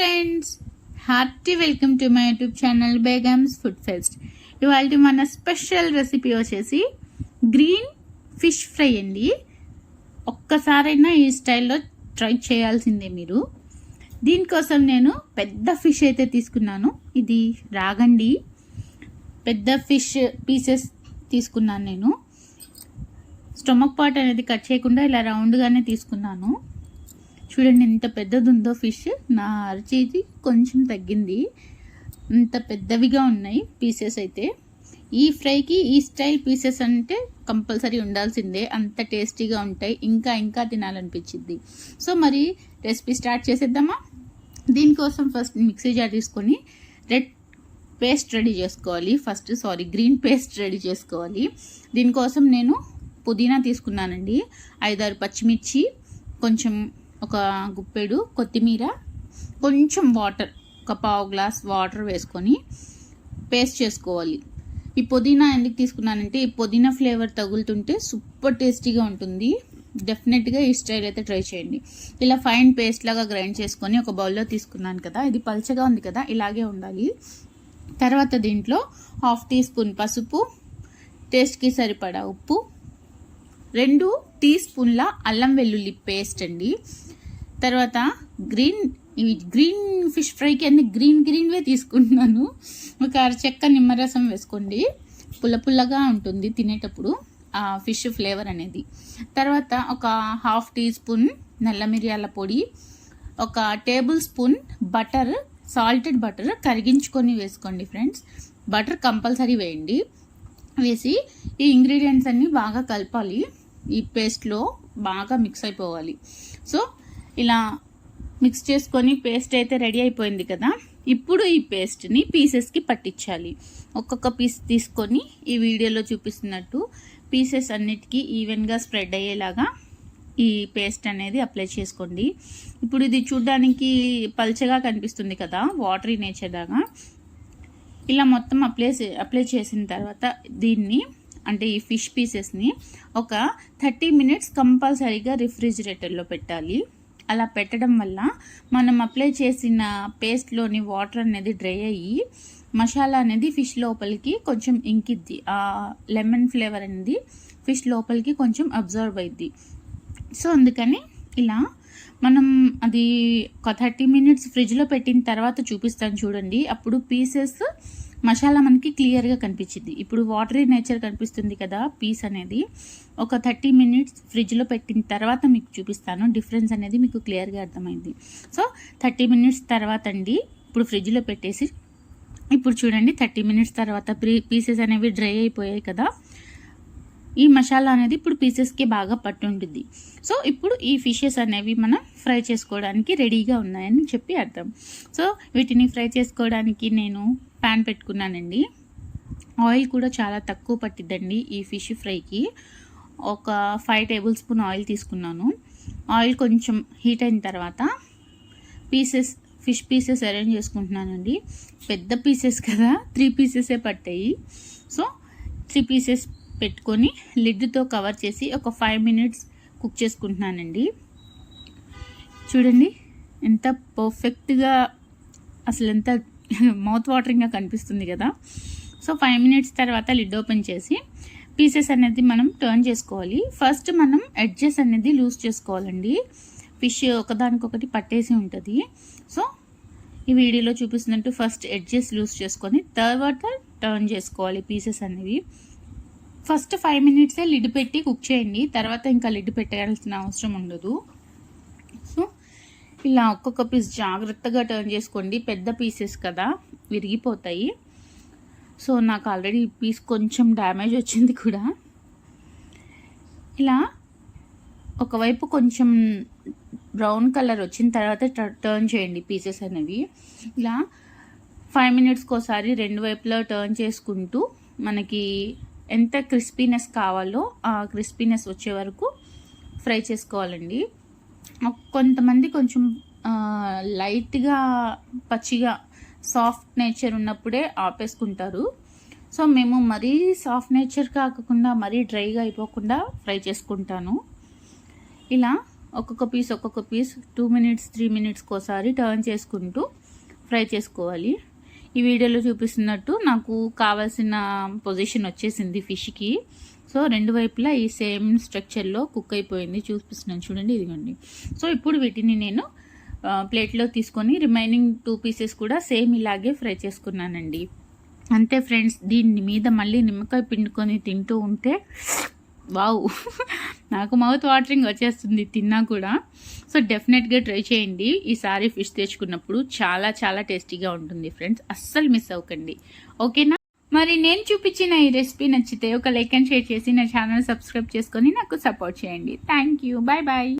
Friends hearty welcome to my YouTube channel Begum's food fest ఇవాళ మన special recipe వచ్చేసి green fish fry అండి. ఒక్కసారైనా ఈ స్టైల్లో ట్రై చేయాల్సిందే మీరు. దీనికోసం నేను పెద్ద ఫిష్ అయితే తీసుకున్నాను. ఇది రాగండి. పెద్ద ఫిష్ పీసెస్ తీసుకున్నాను నేను. స్టొమక్ పార్ట్ అనేది కట్ చేయకుండా ఇలా రౌండ్గానే తీసుకున్నాను. చూడండి ఎంత పెద్దది ఉందో ఫిష్. నా అరచేతి కొంచెం తగ్గింది. ఇంత పెద్దవిగా ఉన్నాయి పీసెస్ అయితే. ఈ ఫ్రైకి ఈ స్టైల్ పీసెస్ అంటే కంపల్సరీ ఉండాల్సిందే. అంత టేస్టీగా ఉంటాయి. ఇంకా ఇంకా తినాలనిపించింది సో మరి రెసిపీ స్టార్ట్ చేసేద్దామా? దీనికోసం ఫస్ట్ మిక్సీ జార్ తీసుకొని రెడ్ పేస్ట్ రెడీ చేసుకోవాలి. First sorry green paste ready చేసుకోవాలి. దీనికోసం నేను పుదీనా తీసుకున్నానండి. ఐదారు పచ్చిమిర్చి కొంచెం ఒక గుప్పెడు కొత్తిమీర కొంచెం వాటర్ ఒక పావు గ్లాస్ వాటర్ వేసుకొని పేస్ట్ చేసుకోవాలి. ఈ పుదీనా ఎందుకు తీసుకున్నానంటే ఈ పుదీనా ఫ్లేవర్ తగులుతుంటే సూపర్ టేస్టీగా ఉంటుంది. డెఫినెట్గా ఈ స్టైల్ అయితే ట్రై చేయండి. ఇలా ఫైన్ పేస్ట్ లాగా గ్రైండ్ చేసుకొని ఒక బౌల్లో తీసుకున్నాను కదా ఇది పల్చగా ఉంది కదా ఇలాగే ఉండాలి. తర్వాత దీంట్లో హాఫ్ టీ స్పూన్ పసుపు టేస్ట్కి సరిపడా ఉప్పు రెండు టీ స్పూన్ల అల్లం వెల్లుల్లి పేస్ట్ అండి. తర్వాత గ్రీన్ ఇవి గ్రీన్ ఫిష్ ఫ్రైకి అన్ని గ్రీన్ గ్రీన్వే తీసుకుంటున్నాను. ఒక అరచెక్క నిమ్మరసం వేసుకోండి. పుల్ల పుల్లగా ఉంటుంది తినేటప్పుడు ఆ ఫిష్ ఫ్లేవర్ అనేది. తర్వాత ఒక హాఫ్ టీ స్పూన్ నల్ల మిరియాల పొడి ఒక tablespoon butter salted butter కరిగించుకొని వేసుకోండి ఫ్రెండ్స్. బటర్ కంపల్సరీ వేయండి. వేసి ఈ ఇంగ్రీడియంట్స్ అన్నీ బాగా కలపాలి. ఈ పేస్ట్లో బాగా మిక్స్ అయిపోవాలి. సో ఇలా మిక్స్ చేసుకొని పేస్ట్ అయితే రెడీ అయిపోయింది కదా. ఇప్పుడు ఈ పేస్ట్ని పీసెస్కి పట్టించాలి. ఒక్కొక్క పీస్ తీసుకొని ఈ వీడియోలో చూపిస్తున్నట్టు పీసెస్ అన్నిటికీ ఈవెన్గా స్ప్రెడ్ అయ్యేలాగా ఈ పేస్ట్ అనేది అప్లై చేసుకోండి. ఇప్పుడు ఇది చూడ్డానికి పల్చగా కనిపిస్తుంది కదా వాటరీ నేచర్ లాగా. ఇలా మొత్తం అప్లై అప్లై చేసిన తర్వాత దీన్ని అంటే ఈ ఫిష్ పీసెస్ని ఒక థర్టీ మినిట్స్ కంపల్సరీగా రిఫ్రిజిరేటర్లో పెట్టాలి. అలా పెట్టడం వల్ల మనం అప్లై చేసిన పేస్ట్లోని వాటర్ అనేది డ్రై అయ్యి మసాలా అనేది ఫిష్ లోపలికి కొంచెం ఇంకిద్ది. ఆ లెమన్ ఫ్లేవర్ అనేది ఫిష్ లోపలికి కొంచెం అబ్జర్వ్ అయింది సో అందుకని ఇలా మనం అది ఒక థర్టీ మినిట్స్ ఫ్రిడ్జ్లో పెట్టిన తర్వాత చూపిస్తాను చూడండి. అప్పుడు పీసెస్ మసాలా మనకి క్లియర్గా కనిపించింది. ఇప్పుడు వాటరీ నేచర్ కనిపిస్తుంది కదా పీస్ అనేది. ఒక థర్టీ మినిట్స్ ఫ్రిడ్జ్లో పెట్టిన తర్వాత మీకు చూపిస్తాను. డిఫరెన్స్ అనేది మీకు క్లియర్గా అర్థమైంది. సో థర్టీ మినిట్స్ తర్వాత అండి ఇప్పుడు ఫ్రిడ్జ్లో పెట్టేసి ఇప్పుడు చూడండి థర్టీ మినిట్స్ తర్వాత పీసెస్ అనేవి డ్రై అయిపోయాయి కదా. ఈ మసాలా అనేది ఇప్పుడు పీసెస్కి బాగా పట్టుంటుంది సో ఇప్పుడు ఈ ఫిషెస్ అనేవి మనం ఫ్రై చేసుకోవడానికి రెడీగా ఉన్నాయని చెప్పి అర్థం. సో వీటిని ఫ్రై చేసుకోవడానికి నేను ప్యాన్ పెట్టుకున్నానండి. ఆయిల్ కూడా చాలా తక్కువ పట్టిద్దండి ఈ ఫిష్ ఫ్రైకి. ఒక ఫైవ్ టేబుల్ స్పూన్ ఆయిల్ తీసుకున్నాను. ఆయిల్ కొంచెం హీట్ అయిన తర్వాత పీసెస్ ఫిష్ పీసెస్ అరేంజ్ చేసుకుంటున్నానండి. పెద్ద పీసెస్ కదా త్రీ పీసెసే పట్టాయి సో త్రీ పీసెస్ పెట్టుకొని లిడ్తో కవర్ చేసి ఒక ఫైవ్ మినిట్స్ కుక్ చేసుకుంటున్నానండి. చూడండి ఎంత పర్ఫెక్ట్గా అసలు ఎంత మౌత్ వాటరింగ్గా కనిపిస్తుంది కదా. సో ఫైవ్ మినిట్స్ తర్వాత లిడ్ ఓపెన్ చేసి పీసెస్ అనేది మనం టర్న్ చేసుకోవాలి. ఫస్ట్ మనం ఎడ్జెస్ అనేది లూజ్ చేసుకోవాలండి. ఫిష్ ఒకదానికొకటి పట్టేసి ఉంటుంది. సో ఈ వీడియోలో చూపిస్తున్నట్టు ఫస్ట్ ఎడ్జెస్ లూజ్ చేసుకొని తర్వాత టర్న్ చేసుకోవాలి పీసెస్ అనేవి. ఫస్ట్ ఫైవ్ మినిట్సే లిడ్ పెట్టి కుక్ చేయండి. తర్వాత ఇంకా లిడ్ పెట్టాల్సిన అవసరం ఉండదు. సో ఇలా ఒక్కొక్క పీస్ జాగ్రత్తగా టర్న్ చేసుకోండి. పెద్ద పీసెస్ కదా. విరిగిపోతాయి. సో నాకు ఆల్రెడీ పీస్ కొంచెం డ్యామేజ్ వచ్చింది కూడా. ఇలా ఒకవైపు కొంచెం బ్రౌన్ కలర్ వచ్చిన తర్వాత టర్న్ చేయండి పీసెస్ అనేవి. ఇలా ఫైవ్ మినిట్స్కి ఒకసారి రెండు వైపులా టర్న్ చేసుకుంటూ మనకి ఎంత క్రిస్పీనెస్ కావాలో ఆ క్రిస్పీనెస్ వచ్చే వరకు ఫ్రై చేసుకోవాలండి. కొంతమంది కొంచెం లైట్గా పచ్చిగా సాఫ్ట్ నేచర్ ఉన్నప్పుడే ఆపేసుకుంటారు. సో మేము మరీ సాఫ్ట్ నేచర్ కాకుండా మరీ డ్రైగా అయిపోకుండా ఫ్రై చేసుకుంటాను. ఇలా ఒక్కొక్క పీస్ ఒక్కొక్క పీస్ టూ మినిట్స్ త్రీ మినిట్స్కి ఒకసారి టర్న్ చేసుకుంటూ ఫ్రై చేసుకోవాలి. ఈ వీడియోలో చూపిస్తున్నట్టు నాకు కావాల్సిన పొజిషన్ వచ్చేసింది ఫిష్కి. సో రెండు వైపులా ఈ సేమ్ స్ట్రక్చర్లో కుక్ అయిపోయింది. చూపిస్తున్నాను చూడండి ఇదిగోండి. సో ఇప్పుడు వీటిని నేను ప్లేట్లో తీసుకొని రిమైనింగ్ టూ పీసెస్ కూడా సేమ్ ఇలాగే ఫ్రై చేసుకున్నానండి. అంతే ఫ్రెండ్స్ దీని మీద మళ్ళీ నిమ్మకాయ పిండుకొని తింటూ ఉంటే వావ్! నాకు మౌత్ వాటరింగ్ వచ్చేస్తుంది తిన్నా కూడా. సో డెఫినెట్గా ట్రై చేయండి. ఈసారి ఫిష్ తెచ్చుకున్నప్పుడు చాలా చాలా టేస్టీగా ఉంటుంది ఫ్రెండ్స్. అస్సలు మిస్ అవ్వకండి. ఓకేనా? మరి నేను చూపించిన ఈ రెసిపీ నచ్చితే ఒక లైక్ అండ్ షేర్ చేసి నా ఛానల్ సబ్స్క్రైబ్ చేసుకొని నాకు సపోర్ట్ చేయండి. Thank you bye bye